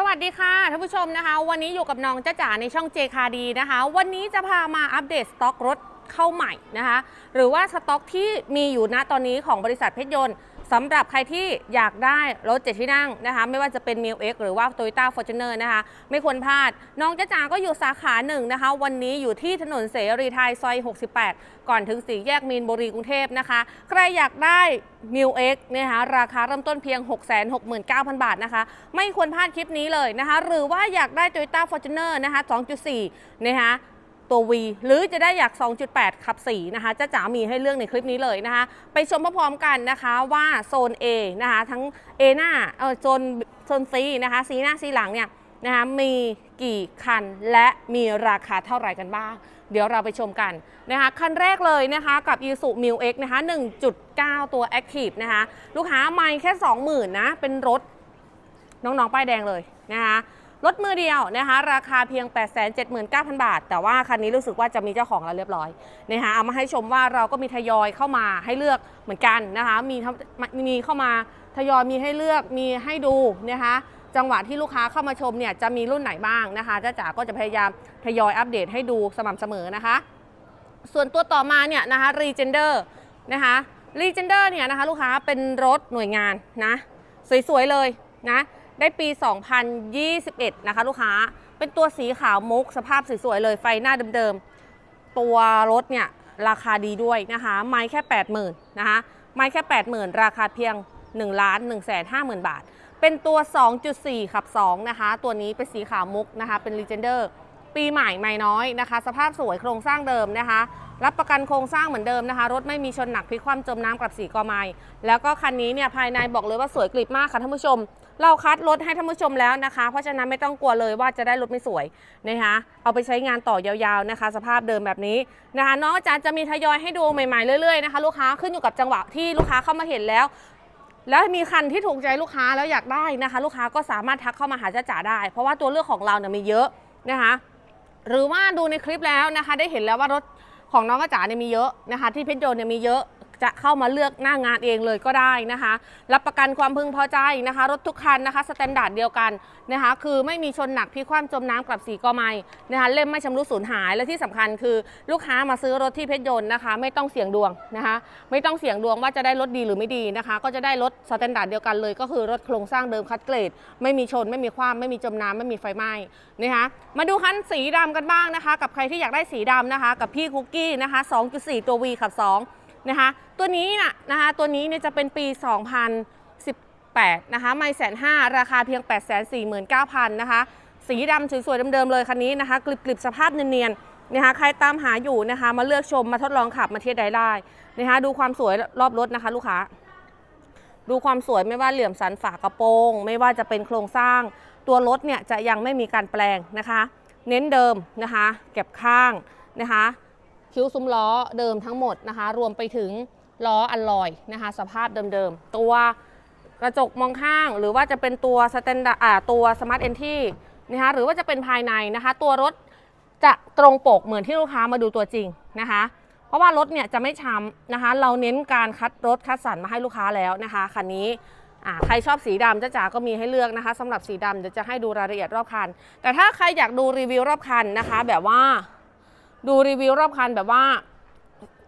สวัสดีค่ะท่านผู้ชมนะคะ วันนี้อยู่กับน้องจ้าจ๋าในช่องเจคาดีนะคะ วันนี้จะพามาอัปเดตสต็อกรถเข้าใหม่นะคะ หรือว่าสต็อกที่มีอยู่ณตอนนี้ของบริษัทเพชรยนต์ สำหรับใครที่อยากได้รถเจ็ดที่นั่งนะคะ ไม่ว่าจะเป็น m i l X หรือว่า Toyota Fortuner นะคะ ไม่ควรพลาด น้องจ้าจ๋าก็อยู่สาขาหนึ่งนะคะ วันนี้อยู่ที่ถนนเสรีไทยซอย 68 ก่อนถึงสี่แยกมีนบุรีกรุงเทพนะคะ ใครอยากได้ m i l X นะคะราคาเริ่มต้นเพียง 669,000 บาทนะคะ ไม่ควรพลาดคลิปนี้เลยนะคะ หรือว่าอยากได้ Toyota Fortuner นะคะ 2.4 นะคะ ตัว V หรือจะได้อยาก 2.8 ขับ 4 นะคะจะจ๋ามีให้เลือกในคลิปนี้เลยนะคะไปชมพร้อมๆกันนะคะว่าโซน A นะคะทั้ง A หน้าเออโซนโซน C นะคะ C หน้า C หลังเนี่ยนะคะมีกี่คันและมีราคาเท่าไหร่กันบ้าง เดี๋ยวเราไปชมกันนะคะคันแรกเลยนะคะกับ i s u m i l X นะคะ 1.9 ตัว Active นะคะลูกค้าไม่แค่ 20,000นะเป็นรถน้องๆ ป้ายแดงเลยนะคะ รถมือเดียวนะคะ ราคาเพียง 879,000 บาท แต่ว่าคันนี้รู้สึกว่าจะมีเจ้าของแล้วเรียบร้อยนะคะเอามาให้ชมว่าเราก็มีทยอยเข้ามาให้เลือกเหมือนกันนะคะ มีมีเข้ามาทยอยมีให้เลือกมีให้ดูนะคะจังหวะที่ลูกค้าเข้ามาชมเนี่ยจะมีรุ่นไหนบ้างนะคะจ้าจ๋าก็จะพยายามทยอยอัปเดตให้ดูสม่ำเสมอนะคะ ส่วนตัวต่อมาเนี่ยนะคะ Regender นะคะ Regender เนี่ยนะคะลูกค้าเป็นรถหน่วยงานนะสวยๆเลยนะ ได้ปี 2021 นะคะลูกค้า เป็นตัวสีขาวมุกสภาพสวยๆเลยไฟหน้าเดิมๆ ตัวรถเนี่ยราคาดีด้วยนะคะ ไม้แค่ 80,000นะคะไม้แค่ 80,000 ราคาเพียง1ล้าน1 5 0 0 0 0 บาท เป็นตัว 2.4 ขับ 2 นะคะ ตัวนี้เป็นสีขาวมุกนะคะ เป็น Legender ปีใหม่ไม่น้อยนะคะ สภาพสวยโครงสร้างเดิมนะคะ รับประกันโครงสร้างเหมือนเดิมนะคะ รถไม่มีชนหนักพลิกคว่ำจมน้ำกับสีกอไม้แล้วก็คันนี้เนี่ยภายในบอกเลยว่าสวยกริบมากค่ะท่านผู้ชม เราคัดรถให้ท่านผู้ชมแล้วนะคะ เพราะฉะนั้นไม่ต้องกลัวเลยว่าจะได้รถไม่สวยนะคะเอาไปใช้งานต่อยาวๆนะคะ สภาพเดิมแบบนี้นะคะน้องอาจารย์จะมีทยอยให้ดูใหม่ๆเรื่อยๆนะคะลูกค้าขึ้นอยู่กับจังหวะที่ลูกค้าเข้ามาเห็นแล้วแล้วมีคันที่ถูกใจลูกค้าแล้วอยากได้นะคะ ลูกค้าก็สามารถทักเข้ามาหาจ้าจ๋าได้ เพราะว่าตัวเลือกของเราเนี่ยมีเยอะนะคะ หรือว่าดูในคลิปแล้วนะคะ ได้เห็นแล้วว่ารถของน้องกระจ๋าเนี่ยมีเยอะนะคะ ที่เพชรยนเนี่ยมีเยอะ จะเข้ามาเลือกหน้างานเองเลยก็ได้นะคะ รับประกันความพึงพอใจนะคะ รถทุกคันนะคะสแตนดาร์ดเดียวกันนะคะ คือไม่มีชนหนักพิคว่ำจมน้ำกลับสีกอไม้นะคะเล่มไม่ชำรุดสูญหายและที่สำคัญคือลูกค้ามาซื้อรถที่เพชรยนต์นะคะ ไม่ต้องเสี่ยงดวงนะคะ ไม่ต้องเสี่ยงดวงว่าจะได้รถดีหรือไม่ดีนะคะ ก็จะได้รถสแตนดาร์ดเดียวกันเลย ก็คือรถโครงสร้างเดิมคัดเกรด ไม่มีชนไม่มีความไม่มีจมน้ำไม่มีไฟไหม้นะคะมาดูคันสีดำกันบ้างนะคะ กับใครที่อยากได้สีดำนะคะ กับพี่คุกกี้นะคะ 2.4 ตัว V ขับ 2 นะคะ ตัวนี้นะนะคะตัวนี้เนี่ยจะเป็นปี 2018 นะคะไม่แสนห้าราคาเพียง 849,000นะคะ สีดำสวยๆเดิมๆเลยคันนี้นะคะกลิบๆสภาพเนียนๆนะคะใครตามหาอยู่นะคะมาเลือกชมมาทดลองขับมาเทียบได้ได้นะคะดูความสวยรอบรถนะคะลูกค้าดูความสวยไม่ว่าเหลี่ยมสันฝากระโปรง ไม่ว่าจะเป็นโครงสร้าง ตัวรถเนี่ยจะยังไม่มีการแปลงนะคะ เน้นเดิมนะคะ เก็บข้างนะคะ คิ้วซุ้มล้อเดิมทั้งหมดนะคะ รวมไปถึงล้ออัลลอยนะคะ สภาพเดิมๆ ตัวกระจกมองข้างหรือว่าจะเป็นตัวสแตนดาร์อ่าตัวสมาร์ทเอนทีนะคะหรือว่าจะเป็นภายในนะคะ ตัวรถจะตรงปกเหมือนที่ลูกค้ามาดูตัวจริงนะคะ เพราะว่ารถเนี่ยจะไม่ช้ำนะคะ เราเน้นการคัดรถคัดสรรมาให้ลูกค้าแล้วนะคะคันนี้อ่าใครชอบสีดำจ้าจ๋าก็มีให้เลือกนะคะสำหรับสีดำเดี๋ยวจะให้ดูรายละเอียดรอบคัน แต่ถ้าใครอยากดูรีวิวรอบคันนะคะ แบบว่า ดูรีวิวรอบคันแบบว่า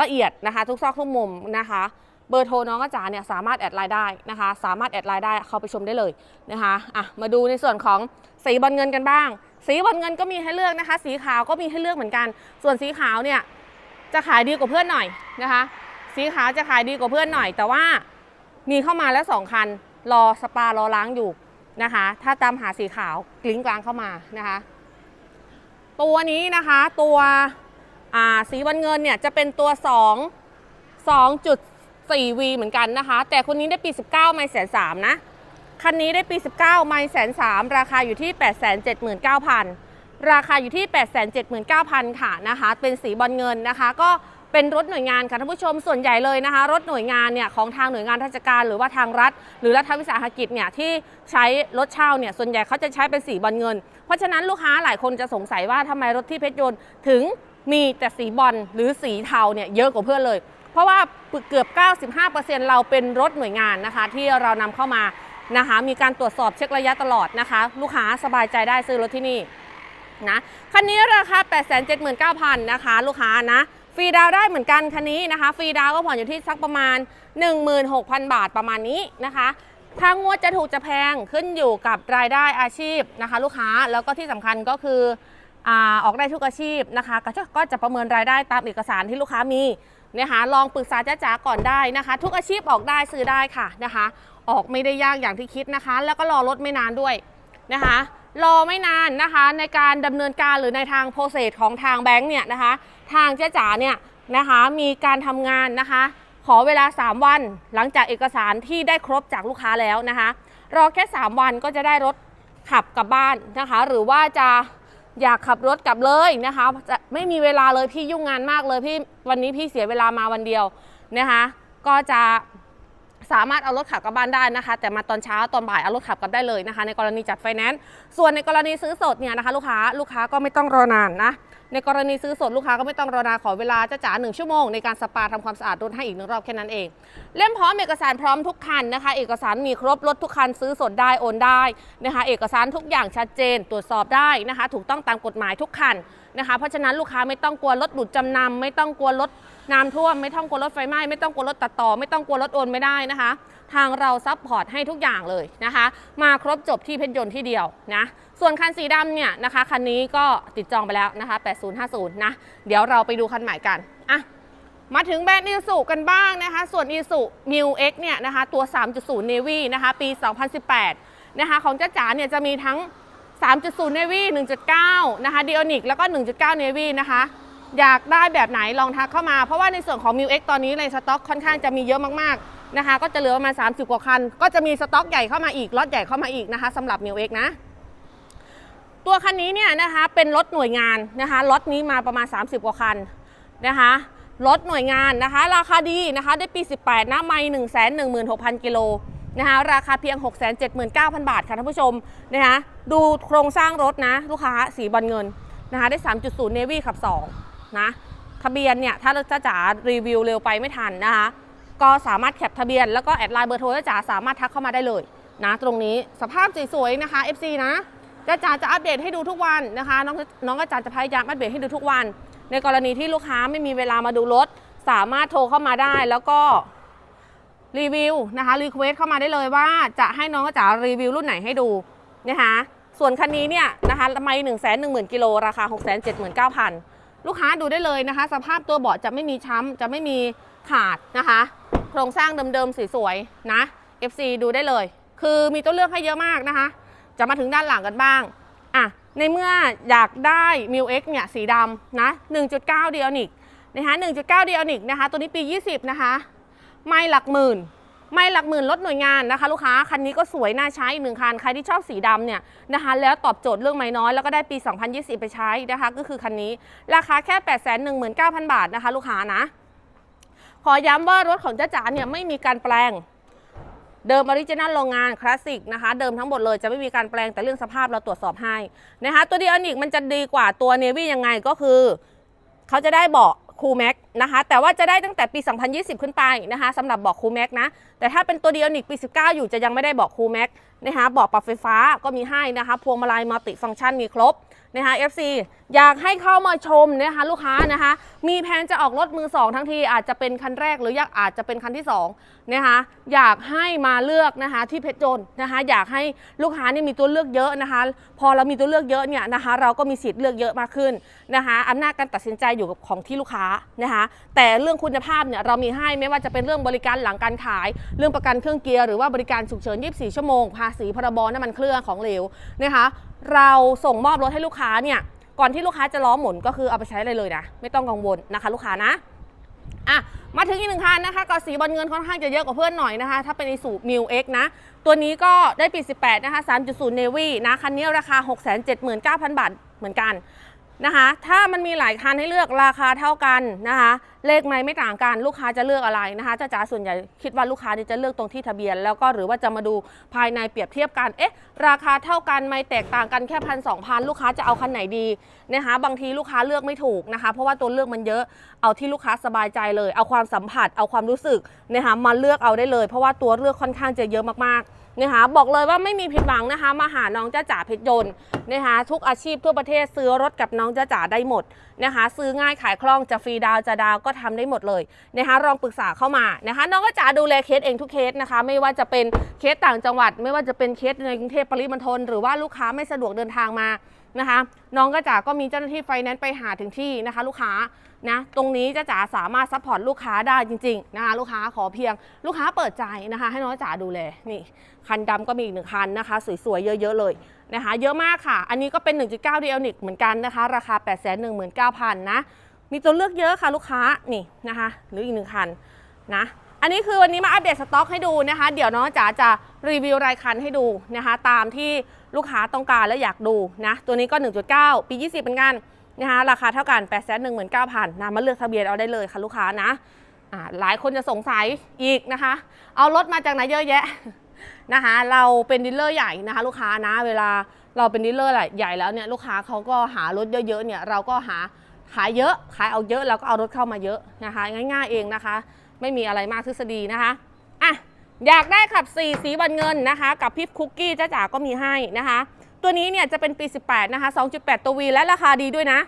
ละเอียดนะคะ ทุกซอกทุกมุมนะคะ เบอร์โทรน้องอาจารย์เนี่ยสามารถแอดไลน์ได้นะคะ สามารถแอดไลน์ได้เข้าไปชมได้เลยนะคะอะมาดูในส่วนของสีบอลเงินกันบ้าง สีบอลเงินก็มีให้เลือกนะคะ สีขาวก็มีให้เลือกเหมือนกัน ส่วนสีขาวเนี่ยจะขายดีกว่าเพื่อนหน่อยนะคะ สีขาวจะขายดีกว่าเพื่อนหน่อย แต่ว่ามีเข้ามาแล้วสองคันรอสปารอล้างอยู่นะคะ ถ้าตามหาสีขาวกลิ้งกลางเข้ามานะคะ ตัวนี้นะคะตัวสีบอลเงินเนี่ยจะเป็นตัว 2 2.4V เหมือนกันนะคะ แต่คนนี้ได้ปี 19 ไม่แสนสามนะ คันนี้ได้ปี 19 ไม่แสนสามราคาอยู่ที่ 879,000 ราคาอยู่ที่ 879,000 ค่ะนะคะ เป็นสีบอลเงินนะคะ ก็ เป็นรถหน่วยงานค่ะท่านผู้ชมส่วนใหญ่เลยนะคะ รถหน่วยงานเนี่ยของทางหน่วยงานราชการ หรือว่าทางรัฐ หรือรัฐวิสาหกิจเนี่ยที่ใช้รถเช่าเนี่ยส่วนใหญ่เขาจะใช้เป็นสีบอลเงิน เพราะฉะนั้นลูกค้าหลายคนจะสงสัยว่าทำไมรถที่เพชรยนต์ถึงมีแต่สีบอลหรือสีเทาเนี่ยเยอะกว่าเพื่อนเลย เพราะว่าเกือบ 95%เราเป็นรถหน่วยงานนะคะ ที่เรานำเข้ามานะคะ มีการตรวจสอบเช็คระยะตลอดนะคะ ลูกค้าสบายใจได้ซื้อรถที่นี่นะคันนี้ราคา 879,000นะคะ ลูกค้านะ ฟรีดาวได้เหมือนกันคันนี้นะคะ ฟรีดาวก็ผ่อนอยู่ที่สักประมาณ 16,000 บาทประมาณนี้นะคะถ้างงวดจะถูกจะแพงขึ้นอยู่กับรายได้อาชีพนะคะ ลูกค้าแล้วก็ที่สำคัญก็คืออาออกได้ทุกอาชีพนะคะก็จะประเมินรายได้ตามเอกสารที่ลูกค้ามีนะคะลองปรึกษาจ้าจ๋าก่อนได้นะคะ ทุกอาชีพออกได้ซื้อได้ค่ะนะคะ ออกไม่ได้ยากอย่างที่คิดนะคะ แล้วก็รอรถไม่นานด้วยนะคะ รอไม่นานนะคะในการดำเนินการหรือในทางโปรเซสของทางแบงค์เนี่ยนะคะ ทางเจ๊จ๋าเนี่ยนะคะมีการทำงานนะคะ ขอเวลา 3 วันหลังจากเอกสารที่ได้ครบจากลูกค้าแล้วนะคะ รอแค่ 3 วันก็จะได้รถขับกลับบ้านนะคะ หรือว่าจะอยากขับรถกลับเลยนะคะจะไม่มีเวลาเลยพี่ยุ่งงานมากเลยพี่วันนี้พี่เสียเวลามาวันเดียวนะคะ ก็จะสามารถเอารถขับกลับบ้านได้นะคะ แต่มาตอนเช้าตอนบ่ายเอารถขับกลับได้เลยนะคะ ในกรณีจัดไฟแนนซ์ส่วนในกรณีซื้อสดเนี่ยนะคะ ลูกค้าลูกค้าก็ไม่ต้องรอนานนะ ในกรณีซื้อสดลูกค้าก็ไม่ต้องรอนานขอเวลาจะจ๋าหนึ่งชั่วโมงในการสปาทำความสะอาดรถให้อีกหนึ่งรอบแค่นั้นเอง เล่มพร้อมเอกสารพร้อมทุกคันนะคะ เอกสารมีครบรถทุกคันซื้อสดได้โอนได้นะคะ เอกสารทุกอย่างชัดเจน ตรวจสอบได้นะคะ ถูกต้องตามกฎหมายทุกคันนะคะ เพราะฉะนั้นลูกค้าไม่ต้องกลัวรถหลุดจำนำไม่ต้องกลัวรถน้ำท่วม ไม่ต้องกลัวรถไฟไหม้ไม่ต้องกลัวรถตัดต่อ ไม่ต้องกลัวรถโอนไม่ได้นะคะ ทางเราซัพพอร์ตให้ทุกอย่างเลยนะคะ มาครบจบที่เพชรยนต์ที่เดียวนะ ส่วนคันสีดำเนี่ยนะคะ คันนี้ก็ติดจองไปแล้วนะคะ 8050 นะ เดี๋ยวเราไปดูคันใหม่กันอะมาถึงแบรนด์อีสุกันบ้างนะคะ ส่วนอีสุ New X เนี่ยนะคะ ตัว 3.0 Navy นะคะ ปี 2018 นะคะ ของจ้าจ๋าเนี่ยจะมีทั้ง 3.0 Navy 1.9 นะคะ Dionic แล้วก็ 1.9 Navy นะคะอยากได้แบบไหนลองทักเข้ามา เพราะว่าในส่วนของ m ิ X ตอนนี้ในสต็อกค่อนข้างจะมีเยอะมากๆ นะคะ ก็จะเหลือประมาณ 30 กว่าคัน ก็จะมีสต็อกใหญ่เข้ามาอีกล็อตใหญ่เข้ามาอีกนะคะสำหรับ m ิ X นะ ตัวคันนี้เนี่ยนะคะเป็นรถหน่วยงานนะคะล็อตนี้มาประมาณ 30 กว่าคันนะคะรถหน่วยงานนะคะ ราคาดีนะคะ ได้ปี 18 นะไม่1 1 6 0 0 กิโลนะคะราคาเพียง 6 7 9 0 0 0 บาทค่ะท่านผู้ชมนะคะดูโครงสร้างรถนะ ลูกค้าสีบอลเงินนะคะได้ 3.0 Navy ขับ 2 นะ ทะเบียนเนี่ย ถ้าจะจ๋ารีวิวเร็วไปไม่ทันนะคะ ก็สามารถแคปทะเบียน แล้วก็แอดไลน์เบอร์โทรจ้าจ๋าสามารถทักเข้ามาได้เลยนะตรงนี้สภาพสวยๆนะคะ FC นะจ้าจ๋าจะอัปเดตให้ดูทุกวันนะคะน้องน้องอาจารย์จะพยายามอัปเดตให้ดูทุกวัน ในกรณีที่ลูกค้าไม่มีเวลามาดูรถ สามารถโทรเข้ามาได้แล้วก็รีวิวนะคะรีเควสเข้ามาได้เลยว่าจะให้น้องอาจารีวิวรุ่นไหนให้ดูนะคะส่วนคันนี้เนี่ยนะคะไม่หนึ่งแสนหนึ่งหมื่นกิโลราคาหกแสนเจ็ดหมื่นเก้าพันลูกค้าดูได้เลยนะคะ สภาพตัวเบาะจะไม่มีช้ำจะไม่มี ขาดนะคะ โครงสร้างเดิมๆสวยๆนะ FC ดูได้เลย คือมีตัวเลือกให้เยอะมากนะคะ จะมาถึงด้านหลังกันบ้างอะในเมื่ออยากได้ m ิ X เนี่ยสีดำนะ 1.9 เดียนิกนะคะ1.9 เดียนิกนะคะ ตัวนี้ปี 20 นะคะ ไม่หลักหมื่น ไม่หลักหมื่นลดหน่วยงานนะคะ ลูกค้า คันนี้ก็สวยน่าใช้อีกหนึ่งคัน ใครที่ชอบสีดำเนี่ยนะคะ แล้วตอบโจทย์เรื่องไม่น้อย แล้วก็ได้ปี 2020 ไปใช้นะคะ ก็คือคันนี้ ราคาแค่ 819,000 บาทนะคะ ลูกค้านะ ขอย้ำว่ารถของจ้าจ๋าเนี่ยไม่มีการแปลง เดิมออริจินัลโรงงานคลาสสิกนะคะ เดิมทั้งหมดเลยจะไม่มีการแปลงแต่เรื่องสภาพเราตรวจสอบให้นะคะ ตัวดีออนิกมันจะดีกว่าตัวเนวี่ยังไงก็คือเขาจะได้เบาะคูแม็กนะคะ แต่ว่าจะได้ตั้งแต่ปี 2020 ขึ้นไปนะคะสำหรับเบาะคูแม็กนะ แต่ถ้าเป็นตัวดีออนิกปี 19 อยู่จะยังไม่ได้เบาะคูแม็กนะคะเบาะปรับไฟฟ้าก็มีให้นะคะ พวงมาลัยมัลติฟังก์ชันมีครบ นะคะ FC อยากให้เข้ามาชมนะคะลูกค้านะคะ มีแผนจะออกรถมือสองทั้งทีอาจจะเป็นคันแรกหรืออยากอาจจะเป็นคันที่สองนะคะอยากให้มาเลือกนะคะที่เพชรยนนะคะอยากให้ลูกค้านี่มีตัวเลือกเยอะนะคะ พอเรามีตัวเลือกเยอะเนี่ยนะคะ เราก็มีสิทธิ์เลือกเยอะมากขึ้นนะคะอำนาจการตัดสินใจอยู่กับของที่ลูกค้านะคะแต่เรื่องคุณภาพเนี่ยเรามีให้ไม่ว่าจะเป็นเรื่องบริการหลังการขาย เรื่องประกันเครื่องเกียร์หรือว่าบริการฉุกเฉิน 24 ชั่วโมงภาษีพรบน้ำมันเครื่องของเหลวนะคะ เราส่งมอบรถให้ลูกค้าเนี่ยก่อนที่ลูกค้าจะล้อหมุนก็คือเอาไปใช้เลยเลยนะ ไม่ต้องกังวลนะคะ ลูกค้านะอะมาถึงอีกหนึ่งคันนะคะก็สีบอลเงินค่อนข้างจะเยอะกว่าเพื่อนหน่อยนะคะ ถ้าเป็นในสูมิวเอ็กนะ ตัวนี้ก็ได้ปี 18 นะคะ 3.0 Navy นะ คันนี้ราคา 679,000 บาทเหมือนกัน นะคะ ถ้ามันมีหลายคันให้เลือกราคาเท่ากันนะคะ เลขไม่ไม่ต่างกันลูกค้าจะเลือกอะไรนะคะจ้าจ๋าส่วนใหญ่คิดว่าลูกค้านี่จะเลือกตรงที่ทะเบียน แล้วก็หรือว่าจะมาดูภายในเปรียบเทียบกันเอ๊ะราคาเท่ากันไม่แตกต่างกันแค่พันสองพันลูกค้าจะเอาคันไหนดีนะคะบางทีลูกค้าเลือกไม่ถูกนะคะ เพราะว่าตัวเลือกมันเยอะเอาที่ลูกค้าสบายใจเลย เอาความสัมผัสเอาความรู้สึกนะคะมาเลือกเอาได้เลย เพราะว่าตัวเลือกค่อนข้างจะเยอะมากๆ นะคะบอกเลยว่าไม่มีผิดหวังนะคะ มาหาน้องจ้าจ๋าเพชรยนต์นะคะทุกอาชีพทั่วประเทศซื้อรถกับน้องจ้าจ๋าได้หมดนะคะ ซื้อง่ายขายคล่องจะฟรีดาวจะดาวก็ทำได้หมดเลยนะคะลองปรึกษาเข้ามานะคะ น้องจ้าจ๋าดูแลเคสเองทุกเคสนะคะ ไม่ว่าจะเป็นเคสต่างจังหวัด ไม่ว่าจะเป็นเคสในกรุงเทพปริมณฑลหรือว่าลูกค้าไม่สะดวกเดินทางมา นะคะ น้องจ้าจ๋าก็มีเจ้าหน้าที่ไฟแนนซ์ไปหาถึงที่นะคะ ลูกค้านะตรงนี้จ้าจ๋าสามารถซัพพอร์ตลูกค้าได้จริงๆนะคะลูกค้าขอเพียงลูกค้าเปิดใจนะคะ ให้น้องจ๋าดูแลนี่คันดำก็มีอีกหนึ่งคันนะคะ สวยๆ เยอะๆเลยนะคะ เยอะมากค่ะ อันนี้ก็เป็น 1.9 d l n i c เหมือนกันนะคะ ราคา 819,000 นะ มีตัวเลือกเยอะค่ะลูกค้านี่นะคะ หรืออีกหนึ่งคันนะ อันนี้คือวันนี้มาอัปเดตสต็อกให้ดูนะคะ เดี๋ยวน้องจ๋าจะรีวิวรายคันให้ดูนะคะ ตามที่ลูกค้าต้องการและอยากดูนะ ตัวนี้ก็ 1.9 ปี 20เป็นกันนะคะราคาเท่ากัน 8 1 9 0 0 0นะมาเลือกทะเบียนเอาได้เลยค่ะลูกค้านะหลายคนจะสงสัยอีกนะคะ เอารถมาจากไหนเยอะแยะนะคะ เราเป็นดีลเลอร์ใหญ่นะคะ ลูกค้านะ เวลาเราเป็นดีลเลอร์ใหญ่แล้วเนี่ยลูกค้าเขาก็หารถเยอะๆเนี่ยเราก็หาขายเยอะขายเอาเยอะเราก็เอารถเข้ามาเยอะนะคะ ง่าย ๆเองนะคะ ไม่มีอะไรมากทฤษฎีนะคะอะอยากได้ขับ 4 สีบันเงินนะคะ กับพิฟคุกกี้จ้าจ๋าก็มีให้นะคะ ตัวนี้เนี่ยจะเป็นปี 18 นะคะ 2.8 ตัว V และราคาดีด้วยนะ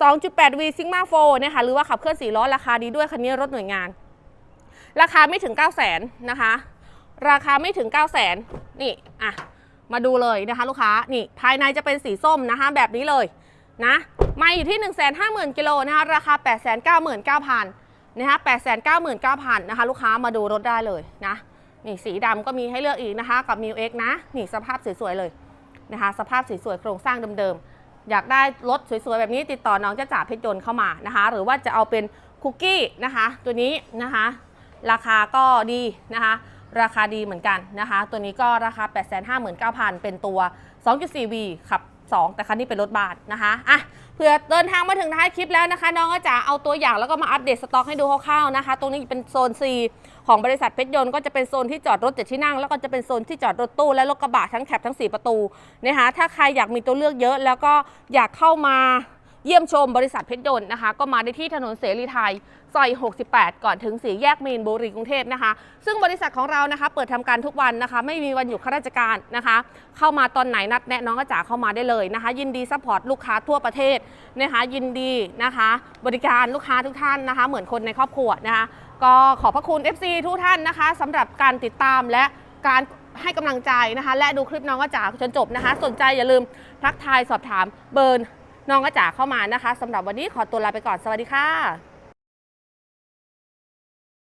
2.8 V Sigma 4นะคะหรือว่าขับเคลื่อน4ล้อราคาดีด้วยคันนี้รถหน่วยงาน ราคาไม่ถึง 9 0 0 0 0นนะคะ ราคาไม่ถึง 9 0 0 0 0นนี่อะมาดูเลยนะคะลูกค้านี่ภายในจะเป็นสีส้มนะคะ แบบนี้เลยนะมาอยู่ที่ 150,000กิโลนะคะ ราคา 899,000 นะคะ899,000นะคะลูกค้ามาดูรถได้เลยนะนี่สีดำก็มีให้เลือกอีกนะคะ กับ m ิ X นะนี่สภาพสวยๆเลยนะคะ สภาพสวยๆโครงสร้างเดิมๆ อยากได้รถสวยๆ แบบนี้ติดต่อน้องจ้าจ๋าเพชรยนต์เข้ามานะคะ หรือว่าจะเอาเป็นคุกกี้นะคะ ตัวนี้นะคะ ราคาก็ดีนะคะ ราคาดีเหมือนกันนะคะ ตัวนี้ก็ราคา 859,000 เป็นตัว 2.4V ขับ 2 แต่คันนี้เป็นรถบาทนะคะอะเพื่อเดินทางมาถึงท้ายคลิปแล้วนะคะ น้องก็จะเอาตัวอย่างแล้วก็มาอัปเดตสต็อกให้ดูคร่าวๆนะคะ ตรงนี้เป็นโซน C ของบริษัทเพชรยนต์ก็จะเป็นโซนที่จอดรถเจ็ดที่นั่ง แล้วก็จะเป็นโซนที่จอดรถตู้และรถกระบะทั้งแคปทั้ง 4 ประตูนะคะถ้าใครอยากมีตัวเลือกเยอะ แล้วก็อยากเข้ามาเยี่ยมชมบริษัทเพชรยนต์นะคะ ก็มาได้ที่ถนนเสรีไทย ซอย 68 ก่อนถึงสี่แยกมีนบุรีกรุงเทพนะคะ ซึ่งบริษัทของเรานะคะ เปิดทำการทุกวันนะคะ ไม่มีวันหยุดข้าราชการนะคะ เข้ามาตอนไหนนัดแนะน้องกระจ๋าเข้ามาได้เลยนะคะ ยินดีซัพพอร์ตลูกค้าทั่วประเทศนะคะ ยินดีนะคะ บริการลูกค้าทุกท่านนะคะ เหมือนคนในครอบครัวนะคะ ก็ขอบพระคุณ FC ทุกท่านนะคะสำหรับการติดตามและการให้กำลังใจนะคะ และดูคลิปน้องกระจ๋าจนจบนะคะ สนใจอย่าลืมทักทายสอบถามเบอร์นน้องกระจ๋าเข้ามานะคะสำหรับวันนี้ขอตัวลาไปก่อนสวัสดีค่ะ